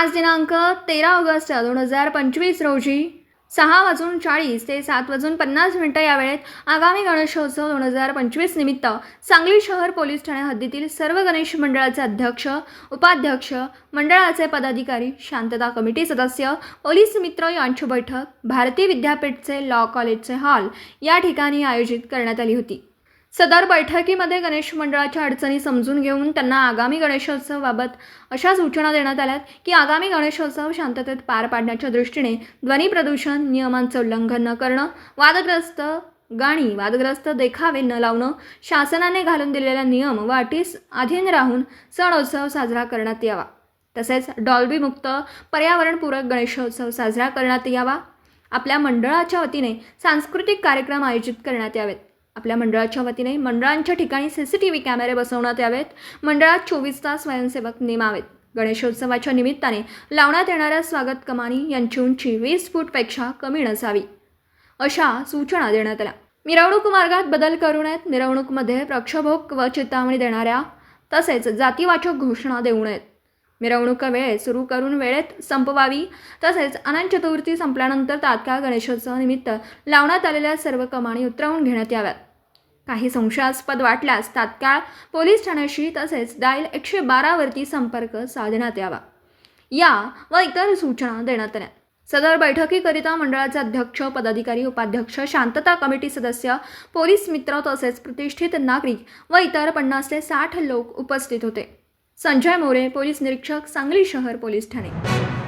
आज दिनांक तेरा ऑगस्ट दोन हजार पंचवीस रोजी सहा वाजून चाळीस ते सात वाजून पन्नास मिनटं या वेळेत आगामी गणेशोत्सव दोन हजार पंचवीस निमित्त सांगली शहर पोलीस ठाणे हद्दीतील सर्व गणेश मंडळाचे अध्यक्ष उपाध्यक्ष मंडळाचे पदाधिकारी शांतता कमिटी सदस्य पोलीस मित्र यांची बैठक भारतीय विद्यापीठचे लॉ कॉलेजचे हॉल या ठिकाणी आयोजित करण्यात आली होती. सदर बैठकीमध्ये गणेश मंडळाच्या अडचणी समजून घेऊन त्यांना आगामी गणेशोत्सवाबाबत अशा सूचना देण्यात आल्यात की आगामी गणेशोत्सव शांततेत पार पाडण्याच्या दृष्टीने ध्वनी प्रदूषण नियमांचं उल्लंघन न करणं वादग्रस्त गाणी वादग्रस्त देखावे न लावणं शासनाने घालून दिलेला नियम व अटीस अधीन राहून सणोत्सव साजरा करण्यात यावा. तसेच डॉल्बीमुक्त पर्यावरणपूरक गणेशोत्सव साजरा करण्यात यावा. आपल्या मंडळाच्या वतीने सांस्कृतिक कार्यक्रम आयोजित करण्यात यावेत. आपल्या मंडळाच्या वतीने मंडळांच्या ठिकाणी सी सी टी व्ही कॅमेरे बसवण्यात यावेत. मंडळात चोवीस तास स्वयंसेवक नेमावेत. गणेशोत्सवाच्या निमित्ताने लावण्यात येणाऱ्या स्वागत कमानी यांची उंची वीस फूटपेक्षा कमी नसावी अशा सूचना देण्यात आल्या. मिरवणूक मार्गात बदल करू नयेत मिरवणूकमध्ये प्रक्षोभक व चेतावणी देणाऱ्या तसेच जातीवाचक घोषणा देऊ नयेत मिरवणूक वेळेत सुरू करून वेळेत संपवावी तसेच अनंत चतुर्थी संपल्यानंतर तात्काळ गणेशोत्सवानिमित्त लावण्यात आलेल्या सर्व कमानी उतरवून घेण्यात याव्यात. काही संशयास्पद वाटल्यास तात्काळ पोलीस ठाण्याशी तसेच डायल एकशे बारावरती संपर्क साधण्यात यावा. या व इतर सूचना देण्यात आल्या. सदर बैठकीकरिता मंडळाचे अध्यक्ष पदाधिकारी उपाध्यक्ष शांतता कमिटी सदस्य पोलीस मित्र तसेच प्रतिष्ठित नागरिक व इतर पन्नास ते साठ लोक उपस्थित होते. संजय मोरे पोलीस निरीक्षक सांगली शहर पोलीस ठाणे.